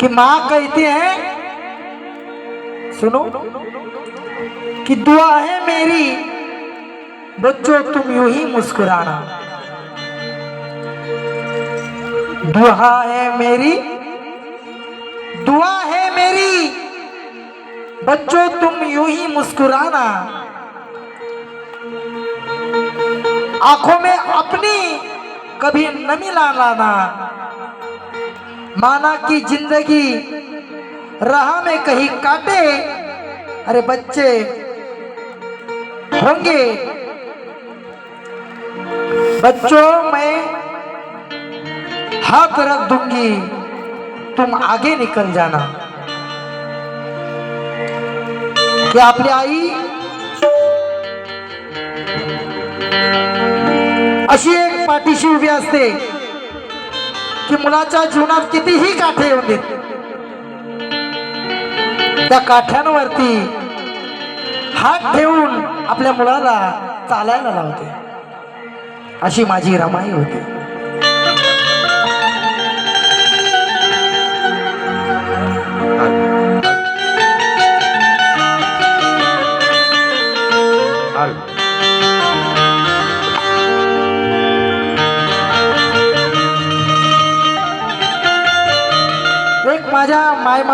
कि माँ कहती है, सुनो, कि दुआ है मेरी, बच्चों, तुम यूँ ही मुस्कुराना। दुआ है मेरी, दुआ है मेरी, बच्चों, तुम यूँ ही मुस्कुराना। आँखों में अपनी, कभी नमी ला लाना। माना कि ज़िंदगी राह में कहीं काटे। अरे बच्चे होंगे। बच्चों, मैं हाथ रख दूँगी। तुम आगे निकल जाना। क्या आपली आई? अशी एक पाठीशी उभी असते की मुलाच्या जीवनात कितीही काठे येऊन देत. त्या काठ्यांवरती हात ठेवून आपल्या मुलाला चालायला लावते. अशी माझी रमाई होती. एक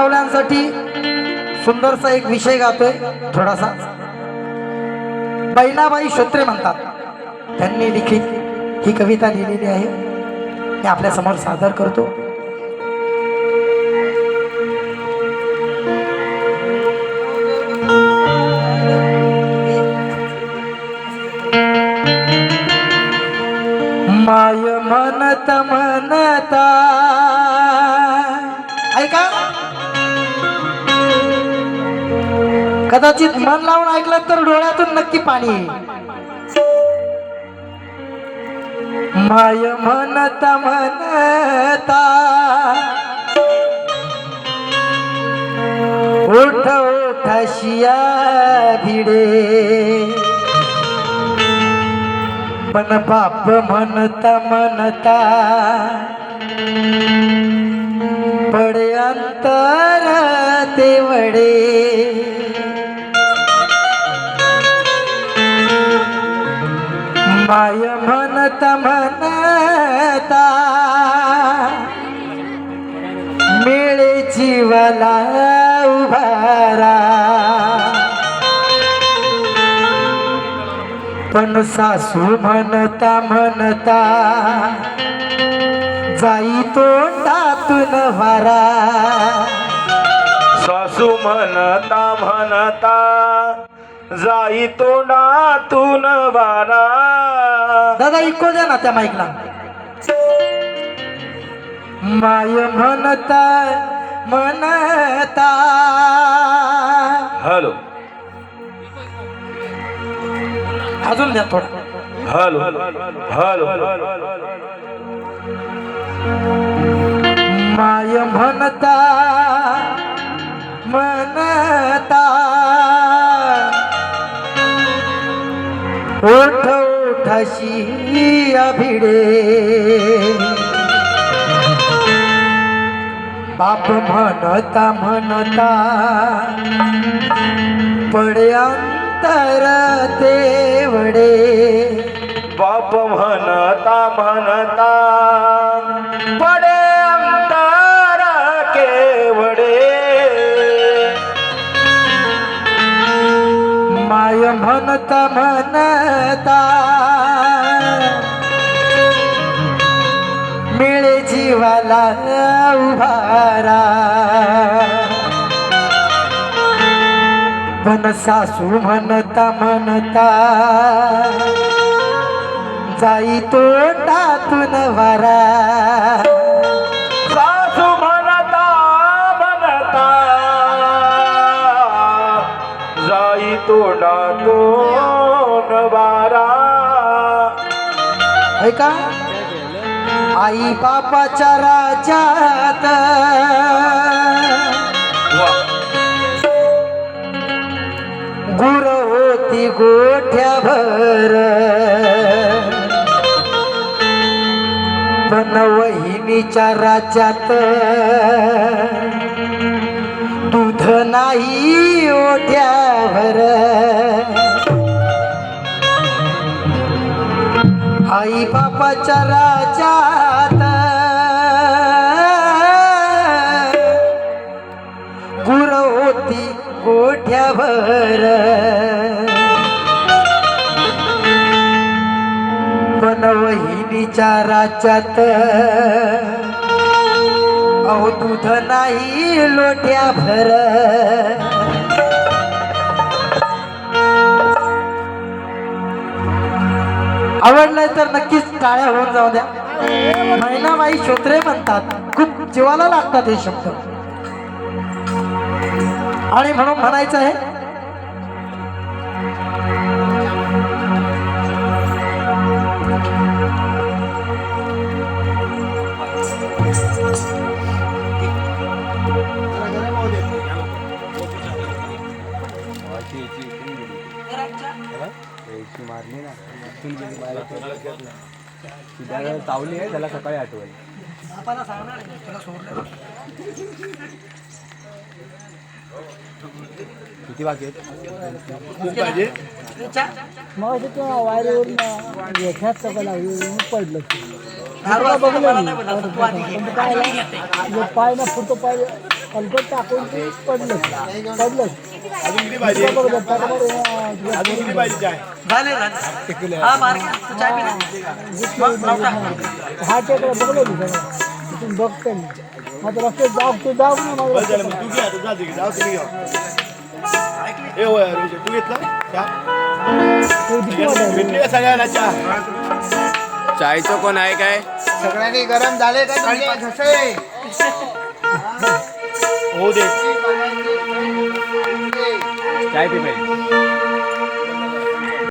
माय सुंदरसा एक विषय गातोय. थोडासा बैलाबाई श्रोत्रे म्हणतात. त्यांनी लिखित ही कविता लिहिलेली आहे. मी आपल्यासमोर सादर करतो. कदाचित मन लावून ऐकलं तर डोळ्यातून नक्की पाणी. माय म्हणता म्हणता उठ ओठाशिया भिडे. पण बाप म्हणता म्हणता पडे अंतर ते वडे. माय म्हणता म्हणता मिळे जीवाला उभारा पण सासू म्हणता म्हणता जाई तोंडातून वारा. सासू म्हणता म्हणता जाई तोंडातून वारा. दादा इको द्या ना त्या माईकला. माय म्हणता म्हणता हॅलो. अजून द्या थोडा. हॅलो. हॅलो. माय म्हणता म्हणता ओठाशी भिडे बाप म्हणता म्हणता पडे अंतर तेवडे बाप म्हणता म्हणता पडे अंतर केवडे माय म्हणता म्हणता जीवाला उभारा. पण सासू म्हणता म्हणता जाई तोंडातून वारा. सासू म्हणता म्हणता जाई तोंडातून वारा. ऐका. आई बापाच्या राज्यात. गुर होती गोठ्याभर. पण वही वहिनीच्या राज्यात. दूध नाही ओढ्यावर. आई बापाच्या राज्यात. गुर होती गोठ्यावर. पण वहिनीच्या राज्यात अहो दूध नाही लोट्याभर आवडलाय तर नक्कीच टाळ्या होऊन जाऊ द्या. महिनाबाई श्रोत्रे म्हणतात खूप जीवाला लागतात हे शब्द. आणि म्हणून म्हणायचं आहे मारली ना. सिद्धार्थ चावली आहे त्याला सकाळी आठवल किती बाकी आहेत? मग ते वायरीवरून येण्यात सगळं लागलं पडलं. पाय ना फुटतो पाय अलगट टाकून ते पडलं. हा, टेकडा बघलं मी सगळं. तिथून बघते मी. माझं लक्ष दाब तू दाब ना माझं. तू जाऊ घेतला? सगळ्यांना चायचं कोण आहे काय? सगळ्यांनी गरम झाले का घसे. हो दे. चाय पी पाहिजे